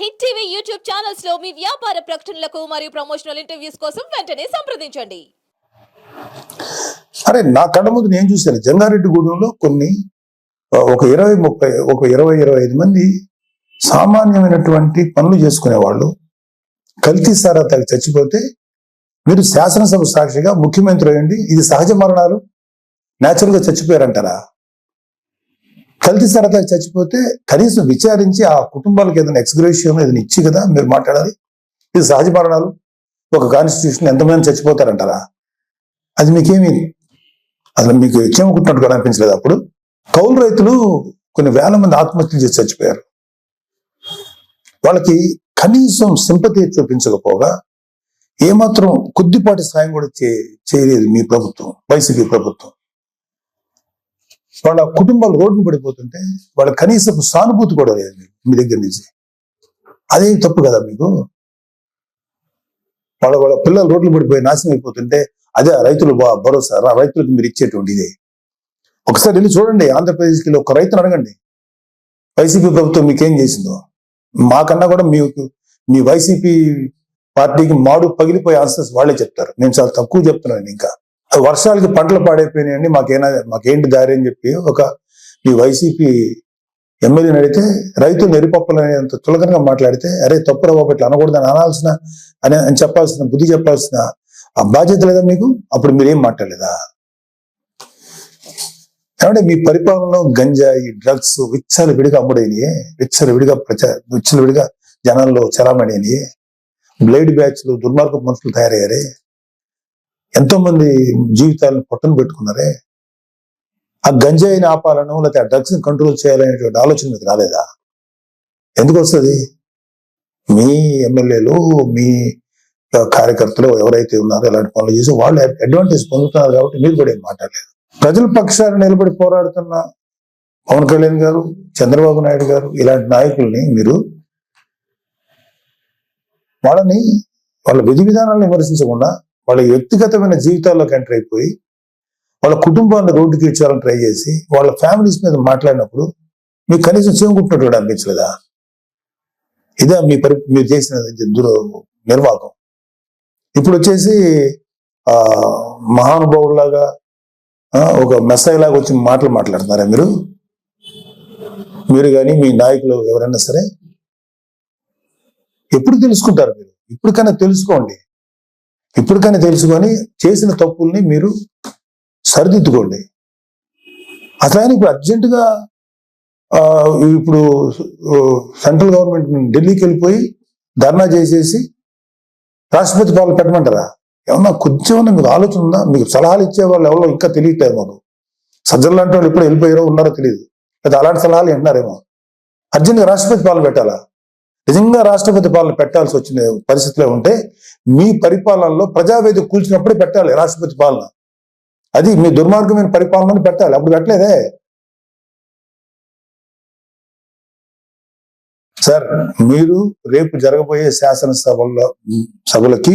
Hit TV YouTube ఛానల్స్లో మీ వ్యాపార ప్రకటనలకు మరియు ప్రమోషనల్ ఇంటర్వ్యూస్ కోసం వెంటనే సంప్రదించండి. అరే నా కళ్ళ ముందు నేను చూశాను. జంగారెడ్డిగూడెంలో కొన్ని ఒక ఇరవై ముప్పై ఒక ఇరవై ఇరవై ఐదు మంది సామాన్యమైనటువంటి పనులు చేసుకునేవాళ్ళు. కల్తీ సారా తాగి చచ్చిపోతే మీరు శాసనసభ సాక్షిగా ముఖ్యమంత్రి అయ్యండి. ఇది సహజ మరణాలు. నేచురల్గా చచ్చిపోయారంటారా? కల్తీ సరదా చచ్చిపోతే కనీసం విచారించి ఆ కుటుంబాలకు ఏదైనా ఎక్స్గ్రేషన్ ఏదైనా ఇచ్చి కదా మీరు మాట్లాడాలి? ఇది సహజ మరణాలు ఒక కాన్స్టిట్యూషన్ ఎంతమంది చచ్చిపోతారంటారా? అది మీకేమి అసలు మీకు చెమకుట్టినట్టు కూడా అనిపించలేదు అప్పుడు. కౌలు రైతులు కొన్ని వేల మంది ఆత్మహత్యలు చేసి చచ్చిపోయారు. వాళ్ళకి కనీసం సింపతి చూపించకపోగా ఏమాత్రం కొద్దిపాటి సాయం కూడా చే చేయలేదు మీ ప్రభుత్వం వైసీపీ ప్రభుత్వం. వాళ్ళ కుటుంబాలు రోడ్డు పడిపోతుంటే వాళ్ళ కనీసం సానుభూతి కూడా లేదు మీ దగ్గర నుంచి. అదే తప్పు కదా మీకు? వాళ్ళ వాళ్ళ పిల్లలు రోడ్లు పడిపోయి నాశనం అయిపోతుంటే అదే ఆ రైతులు బా- భరోసా రైతులకు మీరు ఇచ్చేటువంటి ఇదే. ఒకసారి వెళ్ళి చూడండి ఆంధ్రప్రదేశ్కి వెళ్ళి ఒక రైతును అడగండి. వైసీపీ ప్రభుత్వం మీకేం చేసిందో? మాకన్నా కూడా మీకు మీ వైసీపీ పార్టీకి మాడు పగిలిపోయే ఆన్సర్స్ వాళ్ళే చెప్తారు. నేను చాలా తక్కువ చెప్తున్నాను ఇంకా. వర్షాలకి పంటలు పాడైపోయినాయండి. మాకేనా మాకేంటి దారి అని చెప్పి ఒక మీ వైసీపీ ఎమ్మెల్యేని అడిగితే రైతు రైతులు అనేంత తులకనగా మాట్లాడితే అరే తప్పురా బాబు ఇట్లా అనకూడదని అనాల్సిన అని అని చెప్పాల్సిన బుద్ధి చెప్పాల్సిన ఆ బాధ్యత లేదా మీకు? అప్పుడు మీరేం మాట్లాడలేదా? ఏమంటే మీ పరిపాలనలో గంజాయి డ్రగ్స్ విచ్చలు విడిగా అమ్ముడైనయే విచ్చలు విడిగా ప్రచార విచ్చలు విడిగా జనాల్లో చలామణి అయినాయి బ్లేడ్ బ్యాచ్లు దుర్మార్గ మనుషులు తయారయ్యారే. ఎంతో మంది జీవితాలను పొట్టను పెట్టుకున్నారే? ఆ గంజాయిని ఆపాలను లేకపోతే ఆ డ్రగ్స్ని కంట్రోల్ చేయాలనేటువంటి ఆలోచన మీకు రాలేదా? ఎందుకు వస్తుంది? మీ ఎమ్మెల్యేలు మీ కార్యకర్తలు ఎవరైతే ఉన్నారో ఇలాంటి పనులు చేసి వాళ్ళు అడ్వాంటేజ్ పొందుతున్నారు కాబట్టి మీరు కూడా ఏం మాట్లాడలేదు. ప్రజల పక్షాన నిలబడి పోరాడుతున్న పవన్ కళ్యాణ్ గారు చంద్రబాబు నాయుడు గారు ఇలాంటి నాయకుల్ని మీరు వాళ్ళని వాళ్ళ విధి విధానాలను విమర్శించకుండా వాళ్ళ వ్యక్తిగతమైన జీవితాల్లోకి ఎంటర్ అయిపోయి వాళ్ళ కుటుంబాన్ని రోడ్డుకి ఇచ్చాలని ట్రై చేసి వాళ్ళ ఫ్యామిలీస్ మీద మాట్లాడినప్పుడు మీకు కనీసం చేకుంటున్నట్టు కూడా అనిపించలేదా? ఇదే మీ పరి మీరు చేసిన దుర నిర్వాహకం ఇప్పుడు వచ్చేసి ఆ మహానుభావులాగా ఒక మెస్సాయి లాగా వచ్చి మాటలు మాట్లాడుతున్నారా మీరు? మీరు కానీ మీ నాయకులు ఎవరైనా సరే? ఎప్పుడు తెలుసుకుంటారు మీరు? ఇప్పటికైనా తెలుసుకోండి. ఇప్పటికైనా తెలుసుకొని చేసిన తప్పుల్ని మీరు సరిదిద్దుకోండి. అసలు ఇప్పుడు అర్జెంటుగా ఇప్పుడు సెంట్రల్ గవర్నమెంట్ ఢిల్లీకి వెళ్ళిపోయి ధర్నా చేసేసి రాష్ట్రపతి పాలన పెట్టమంటారా? ఏమన్నా కొంచెం మీకు ఆలోచన ఉందా? మీకు సలహాలు ఇచ్చే వాళ్ళు ఎవరో ఇంకా తెలియట్లేదు మాకు. సజ్జలు లాంటి వాళ్ళు ఎప్పుడు వెళ్ళిపోయారో ఉన్నారో తెలియదు లేదా అలాంటి సలహాలు వింటున్నారేమో. అర్జెంట్గా రాష్ట్రపతి పాలన పెట్టాలా? నిజంగా రాష్ట్రపతి పాలన పెట్టాల్సి వచ్చిన పరిస్థితిలో ఉంటే మీ పరిపాలనలో ప్రజావేదిక కూల్చినప్పుడే పెట్టాలి రాష్ట్రపతి పాలన. అది మీ దుర్మార్గమైన పరిపాలనని పెట్టాలి. అప్పుడు పెట్టలేదే. సార్ మీరు రేపు జరగబోయే శాసనసభల్లో సభలకి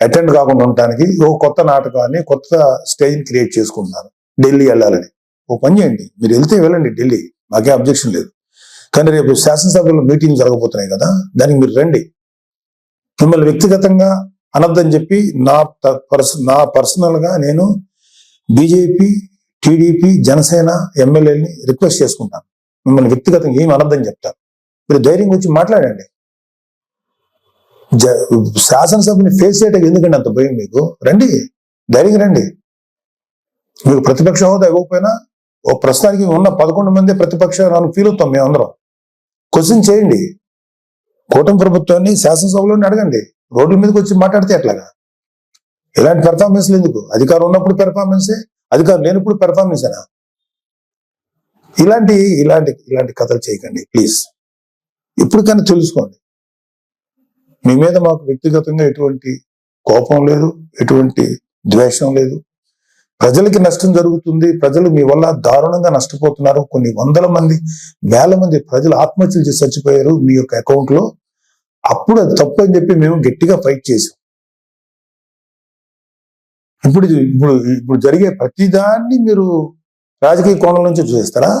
అటెండ్ కాకుండా ఉండటానికి ఓ కొత్త నాటకాన్ని కొత్త స్టేజ్ క్రియేట్ చేసుకుంటున్నారు. ఢిల్లీ వెళ్ళాలని. ఓ పని చేయండి. మీరు వెళ్తే వెళ్ళండి ఢిల్లీ. మాకే అబ్జెక్షన్ లేదు. కానీ రేపు శాసనసభలో మీటింగ్ జరగబోతున్నాయి కదా దానికి మీరు రండి. మిమ్మల్ని వ్యక్తిగతంగా అనద్దని చెప్పి నా పర్స నా పర్సనల్గా నేను బీజేపీ టీడీపీ జనసేన ఎమ్మెల్యేని రిక్వెస్ట్ చేసుకుంటాను. మిమ్మల్ని వ్యక్తిగతంగా ఏమి అనద్దని చెప్తాను మీరు ధైర్యం వచ్చి మాట్లాడండి. జ- శాసనసభని ఫేస్ చేయటం ఎందుకండి అంత భయం మీకు? రండి ధైర్యం రండి. మీకు ప్రతిపక్ష హోదా ఇవ్వకపోయినా ఓ ప్రస్తుతానికి ఉన్న పదకొండు మంది ప్రతిపక్ష ఫీల్ అవుతాం మేమందరం. క్వశ్చన్ చేయండి. కూటమి ప్రభుత్వాన్ని శాసనసభలోనే అడగండి. రోడ్ల మీదకి వచ్చి మాట్లాడితే ఎట్లాగా? ఇలాంటి పెర్ఫార్మెన్స్లు ఎందుకు? అధికారం ఉన్నప్పుడు పెర్ఫార్మెన్సే అధికారం లేనప్పుడు పెర్ఫార్మెన్సేనా ఇలాంటి ఇలాంటి ఇలాంటి కథలు చేయకండి ప్లీజ్ ఇప్పటికైనా తెలుసుకోండి. మీ మీద మాకు వ్యక్తిగతంగా ఎటువంటి కోపం లేదు ఎటువంటి ద్వేషం లేదు. ప్రజలకి నష్టం జరుగుతుంది. ప్రజలు మీ వల్ల దారుణంగా నష్టపోతున్నారు. కొన్ని వందల మంది వేల మంది ప్రజలు ఆత్మహత్యలు చేసి చచ్చిపోయారు మీ యొక్క అకౌంట్లో. అప్పుడు అది తప్పు అని చెప్పి మేము గట్టిగా ఫైట్ చేసాం ఇప్పుడు ఇప్పుడు ఇప్పుడు జరిగే ప్రతిదాన్ని మీరు రాజకీయ కోణం నుంచి చూస్తారా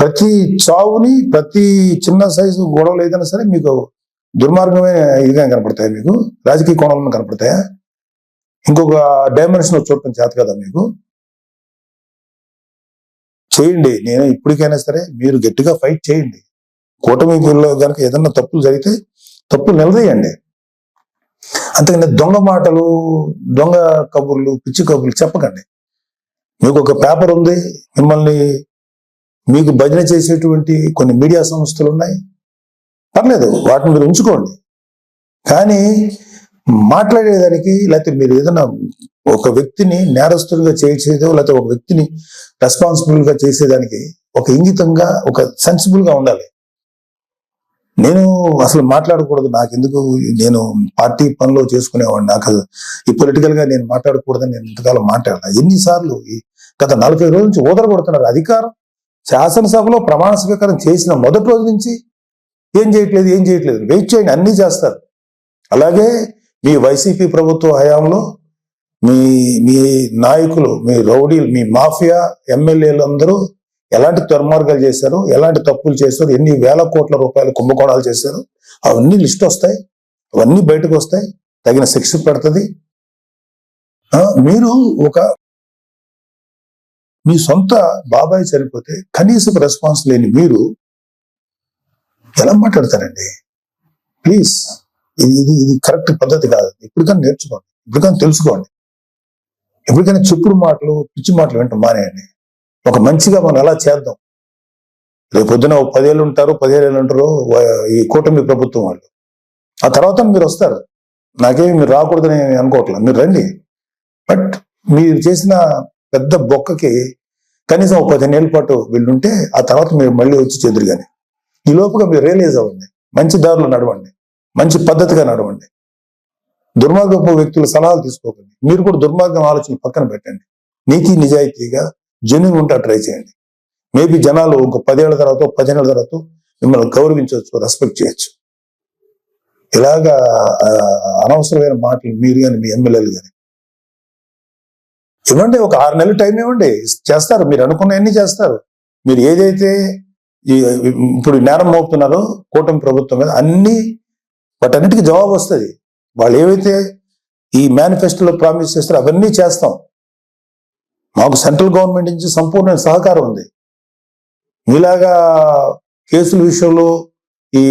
ప్రతి చావుని ప్రతి చిన్న సైజు గొడవలు ఏదైనా సరే మీకు దుర్మార్గమే ఇదిగా కనపడతాయి మీకు? రాజకీయ కోణంలో కనపడతాయా? ఇంకొక డైమెన్షన్ చూడటం చేత కదా మీకు? చేయండి. నేను ఇప్పటికైనా సరే మీరు గట్టిగా ఫైట్ చేయండి. కూటమిలో కనుక ఏదన్నా తప్పులు జరిగితే తప్పులు నిలదీయండి. అంతేకాని దొంగ మాటలు దొంగ కబుర్లు పిచ్చి కబుర్లు చెప్పకండి. మీకు ఒక పేపర్ ఉంది. మిమ్మల్ని మీకు భజన చేసేటువంటి కొన్ని మీడియా సంస్థలు ఉన్నాయి. పర్లేదు వాటిని మీరు ఉంచుకోండి. కానీ మాట్లాడేదానికి లేకపోతే మీరు ఏదైనా ఒక వ్యక్తిని నేరస్తుడిగా చేసేదో లేకపోతే ఒక వ్యక్తిని రెస్పాన్సిబుల్గా చేసేదానికి ఒక ఇంగితంగా ఒక సెన్సిబుల్గా ఉండాలి. నేను అసలు మాట్లాడకూడదు. నాకు ఎందుకు నేను పార్టీ పనిలో చేసుకునేవాడిని. నాకు ఈ పొలిటికల్గా నేను మాట్లాడకూడదని నేను ఇంతకాలం మాట్లాడాను ఎన్నిసార్లు ఈ గత నలభై రోజుల నుంచి ఓదర కొడుతున్నారు అధికారం. శాసనసభలో ప్రమాణ స్వీకారం చేసిన మొదటి రోజు నుంచి ఏం చేయట్లేదు ఏం చేయట్లేదు. వెయిట్ చేయండి అన్ని చేస్తారు. అలాగే మీ వైసీపీ ప్రభుత్వ హయాంలో మీ మీ నాయకులు మీ రౌడీలు మీ మాఫియా ఎమ్మెల్యేలు అందరూ ఎలాంటి దుర్మార్గాలు చేశారు ఎలాంటి తప్పులు చేశారు ఎన్ని వేల కోట్ల రూపాయలు కుంభకోణాలు చేశారు అవన్నీ లిస్ట్ వస్తాయి అవన్నీ బయటకు వస్తాయి తగిన శిక్ష పడుతుంది. మీరు ఒక మీ సొంత బాబాయ్ చనిపోతే కనీసం రెస్పాన్స్ లేని మీరు ఎలా మాట్లాడతారండి? ప్లీజ్. ఇది ఇది ఇది కరెక్ట్ పద్ధతి కాదు. ఇప్పటికైనా నేర్చుకోండి. ఇప్పటికైనా తెలుసుకోండి. ఎప్పటికైనా చెప్పుడు మాటలు పిచ్చి మాటలు వింటాం మానేయండి. ఒక మంచిగా మనం ఎలా చేద్దాం? రేపు పొద్దున ఒక పదేళ్ళు ఉంటారు పదిహేళ్ళు ఉంటారు ఈ కూటమి ప్రభుత్వం వాళ్ళు. ఆ తర్వాత మీరు వస్తారు. నాకేమి మీరు రాకూడదని అనుకోవట్లేదు మీరు రండి. బట్ మీరు చేసిన పెద్ద బొక్కకి కనీసం ఒక పదిహేను ఏళ్ళ పాటు వీళ్ళుంటే ఆ తర్వాత మీరు మళ్ళీ వచ్చి చెదురు కానీ. ఈ లోపుగా మీరు రియలైజ్ అవ్వండి. మంచి దారిలో నడవండి. మంచి పద్ధతిగా నడవండి. దుర్మార్గపు వ్యక్తుల సలహాలు తీసుకోకండి. మీరు కూడా దుర్మార్గం ఆలోచన పక్కన పెట్టండి. నీతి నిజాయితీగా జెన్యున్ ఉంటా ట్రై చేయండి. మేబీ జనాలు ఒక పదేళ్ళ తర్వాత పదిహేనుల తర్వాత మిమ్మల్ని గౌరవించవచ్చు రెస్పెక్ట్ చేయొచ్చు. ఇలాగా అనవసరమైన మాటలు మీరు కానీ మీ ఎమ్మెల్యేలు కానీ ఇవ్వండి ఒక ఆరు నెలలు టైం ఇవ్వండి. చేస్తారు మీరు అనుకున్నవన్నీ చేస్తారు. మీరు ఏదైతే ఇప్పుడు నేరం మోపుతున్నారో కూటమి ప్రభుత్వం మీద అన్ని వాటన్నిటికీ జవాబు వస్తుంది. వాళ్ళు ఏవైతే ఈ మేనిఫెస్టోలో ప్రామిస్ చేస్తారో అవన్నీ చేస్తాం. మాకు సెంట్రల్ గవర్నమెంట్ నుంచి సంపూర్ణ సహకారం ఉంది. మీలాగా కేసుల విషయంలో ఈ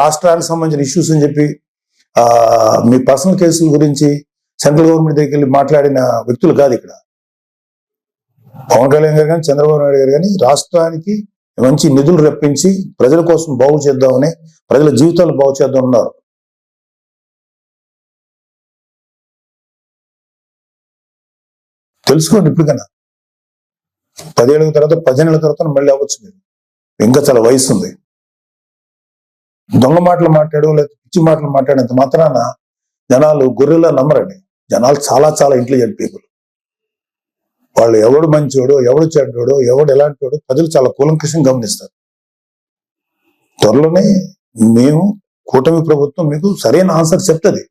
రాష్ట్రానికి సంబంధించిన ఇష్యూస్ అని చెప్పి మీ పర్సనల్ కేసుల గురించి సెంట్రల్ గవర్నమెంట్ దగ్గరికి వెళ్ళి మాట్లాడిన వ్యక్తులు కాదు ఇక్కడ. పవన్ కళ్యాణ్ గారు కానీ చంద్రబాబు నాయుడు గారు కానీ రాష్ట్రానికి మంచి నిధులు రప్పించి ప్రజల కోసం బాగు చేద్దామని ప్రజల జీవితాలు బాగు చేద్దాం ఉన్నారు తెలుసుకోండి ఇప్పటికైనా. పదేళ్ళ తర్వాత పదిహేనుల తర్వాత మళ్ళీ అవ్వచ్చు మీరు. ఇంకా చాలా వయసు ఉంది. దొంగ మాటలు మాట్లాడు లేదా పిచ్చి మాటలు మాట్లాడినంత మాత్రాన జనాలు గొర్రెలా నమ్మరండి. జనాలు చాలా చాలా ఇంటెలిజెంట్ పీపుల్ వాళ్ళు ఎవడు మంచోడు ఎవడు చెడ్డోడు ఎవడు ఎలాంటివాడో ప్రజలు చాలా కూలంకషం గమనిస్తారు. త్వరలోనే మేము కూటమి ప్రభుత్వం మీకు సరైన ఆన్సర్ చెప్తుంది.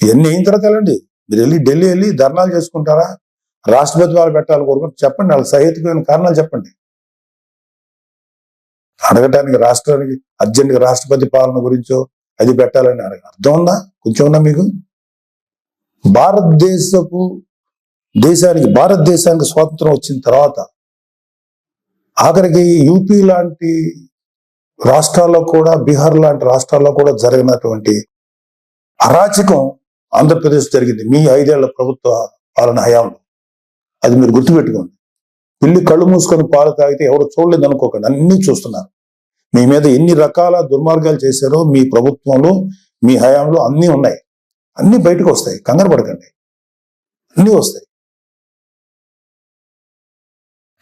ఇవన్నీ అయిన తర్వాత వెళ్ళండి. మీరు వెళ్ళి ఢిల్లీ వెళ్ళి ధర్నాలు చేసుకుంటారా? రాష్ట్రపతి వాళ్ళు పెట్టాలి కోరుకుంటే చెప్పండి. వాళ్ళ సహేతుకమైన కారణాలు చెప్పండి. అడగటానికి రాష్ట్రానికి అర్జెంట్గా రాష్ట్రపతి పాలన గురించో అది పెట్టాలని అడగ అర్థం ఉందా? కొంచెం ఉందా మీకు? భారతదేశపు దేశానికి భారతదేశానికి స్వాతంత్రం వచ్చిన తర్వాత ఆఖరికి యూపీ లాంటి రాష్ట్రాల్లో కూడా బీహార్ లాంటి రాష్ట్రాల్లో కూడా జరిగినటువంటి అరాచకం ఆంధ్రప్రదేశ్ జరిగింది. మీ ఐదేళ్ళ ప్రభుత్వ పాలన హయాంలో. అది మీరు గుర్తుపెట్టుకోండి. పిల్లి కళ్ళు మూసుకొని పాలు తాగితే ఎవరు చూడలేదు అనుకోకండి. అన్ని చూస్తున్నారు. మీ మీద ఎన్ని రకాల దుర్మార్గాలు చేశారో మీ ప్రభుత్వంలో మీ హయాంలో అన్నీ ఉన్నాయి. అన్నీ బయటకు వస్తాయి. కంగారు పడకండి. అన్నీ వస్తాయి.